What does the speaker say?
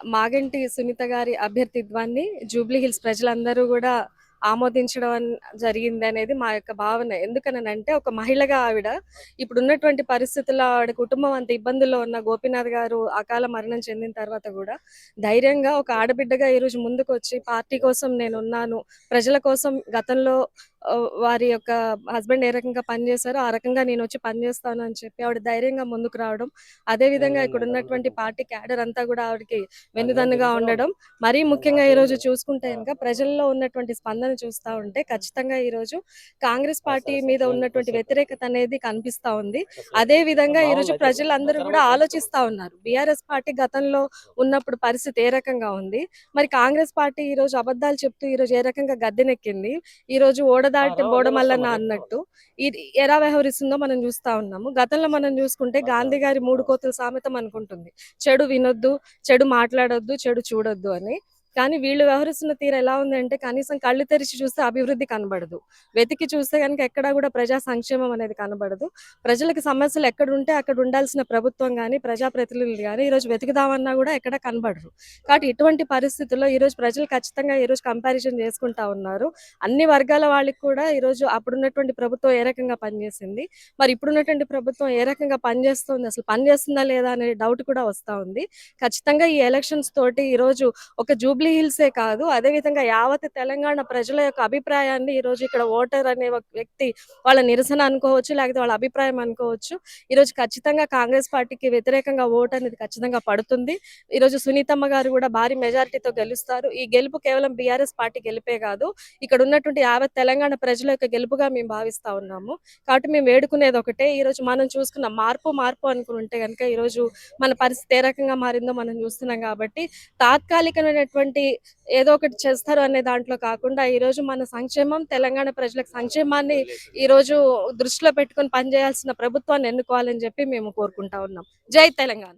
మాగంటి సునీత గారి అభ్యర్థిత్వాన్ని Jubilee hills ప్రజలందరూ కూడా ఆమోదించడం జరిగింది అనేది మా యొక్క భావన. ఎందుకనంటే ఒక మహిళగా ఆవిడ ఇప్పుడు ఉన్నటువంటి పరిస్థితుల్లో ఆవిడ కుటుంబం అంత ఇబ్బందుల్లో ఉన్న గోపీనాథ్ గారు అకాల మరణం చెందిన తర్వాత కూడా ధైర్యంగా ఒక ఆడబిడ్డగా ఈరోజు ముందుకు వచ్చి పార్టీ కోసం నేను ఉన్నాను ప్రజల కోసం గతంలో వారి యొక్క హస్బెండ్ ఏ రకంగా పనిచేశారో ఆ రకంగా నేను వచ్చి పనిచేస్తాను అని చెప్పి ఆవిడ ధైర్యంగా ముందుకు రావడం. అదే విధంగా ఇక్కడ ఉన్నటువంటి పార్టీ క్యాడర్ అంతా కూడా ఆవిడకి వెన్నుదన్నుగా ఉండడం. మరీ ముఖ్యంగా ఈ రోజు చూసుకుంటే కనుక ప్రజల్లో ఉన్నటువంటి స్పందన చూస్తా ఉంటే ఖచ్చితంగా ఈ రోజు కాంగ్రెస్ పార్టీ మీద ఉన్నటువంటి వ్యతిరేకత అనేది కనిపిస్తా ఉంది. అదే విధంగా ఈ రోజు ప్రజలందరూ కూడా ఆలోచిస్తా ఉన్నారు. బీఆర్ఎస్ పార్టీ గతంలో ఉన్నప్పుడు పరిస్థితి ఏ రకంగా ఉంది? మరి కాంగ్రెస్ పార్టీ ఈ రోజు అబద్ధాలు చెప్తూ ఈ రోజు ఏ రకంగా గద్దెనెక్కింది? ఈ రోజు ఓడదాటి బోడమల్లన్న అన్నట్టు. ఇది ఎలా వ్యవహరిస్తుందో మనం చూస్తా ఉన్నాము. గతంలో మనం చూసుకుంటే గాంధీ గారి మూడు కోతుల సామెతం అనుకుంటుంది చెడు వినొద్దు చెడు మాట్లాడొద్దు చెడు చూడొద్దు అని. కానీ వీళ్ళు వ్యవహరిస్తున్న తీరు ఎలా ఉంది అంటే కనీసం కళ్ళు తెరిచి చూస్తే అభివృద్ధి కనబడదు. వెతికి చూస్తే కనుక ఎక్కడా కూడా ప్రజా సంక్షేమం అనేది కనబడదు. ప్రజలకు సమస్యలు ఎక్కడ ఉంటే అక్కడ ఉండాల్సిన ప్రభుత్వం కానీ ప్రజాప్రతినిధులు కానీ ఈరోజు వెతుకుదామన్నా కూడా ఎక్కడ కనబడరు. కాబట్టి ఇటువంటి పరిస్థితుల్లో ఈరోజు ప్రజలు ఖచ్చితంగా ఈరోజు కంపారిజన్ చేసుకుంటా ఉన్నారు. అన్ని వర్గాల వాళ్ళకి కూడా ఈరోజు అప్పుడున్నటువంటి ప్రభుత్వం ఏ రకంగా పనిచేసింది? మరి ఇప్పుడున్నటువంటి ప్రభుత్వం ఏ రకంగా పనిచేస్తుంది? అసలు పనిచేస్తుందా లేదా అనే డౌట్ కూడా వస్తా ఉంది. ఖచ్చితంగా ఈ ఎలక్షన్స్ తోటి ఈరోజు ఒక జూబ్ జూబ్లీ హిల్సే కాదు. అదే విధంగా యావత్ తెలంగాణ ప్రజల యొక్క అభిప్రాయాన్ని ఈ రోజు ఇక్కడ ఓటర్ అనే ఒక వ్యక్తి వాళ్ళ నిరసన అనుకోవచ్చు లేకపోతే వాళ్ళ అభిప్రాయం అనుకోవచ్చు. ఈ రోజు ఖచ్చితంగా కాంగ్రెస్ పార్టీకి వ్యతిరేకంగా ఓటు అనేది ఖచ్చితంగా పడుతుంది. ఈ రోజు సునీతమ్మ గారు కూడా భారీ మెజారిటీతో గెలుస్తారు. ఈ గెలుపు కేవలం బీఆర్ఎస్ పార్టీ గెలిపే కాదు. ఇక్కడ ఉన్నటువంటి యావత్ తెలంగాణ ప్రజల యొక్క గెలుపుగా మేము భావిస్తా ఉన్నాము. కాబట్టి మేము వేడుకునేది ఒకటే. ఈ రోజు మనం చూసుకున్న మార్పు మార్పు అనుకుని ఉంటే కనుక ఈ రోజు మన పరిస్థితి ఏ రకంగా మారిందో మనం చూస్తున్నాం కాబట్టి తాత్కాలికమైనటువంటి ఏదో ఒకటి చేస్తారు అనే దాంట్లో కాకుండా ఈ రోజు మన సంక్షేమం తెలంగాణ ప్రజలకు సంక్షేమాన్ని ఈ రోజు దృష్టిలో పెట్టుకొని పనిచేయాల్సిన ప్రభుత్వాన్ని ఎన్నుకోవాలని చెప్పి మేము కోరుకుంటా ఉన్నాం. జై తెలంగాణ.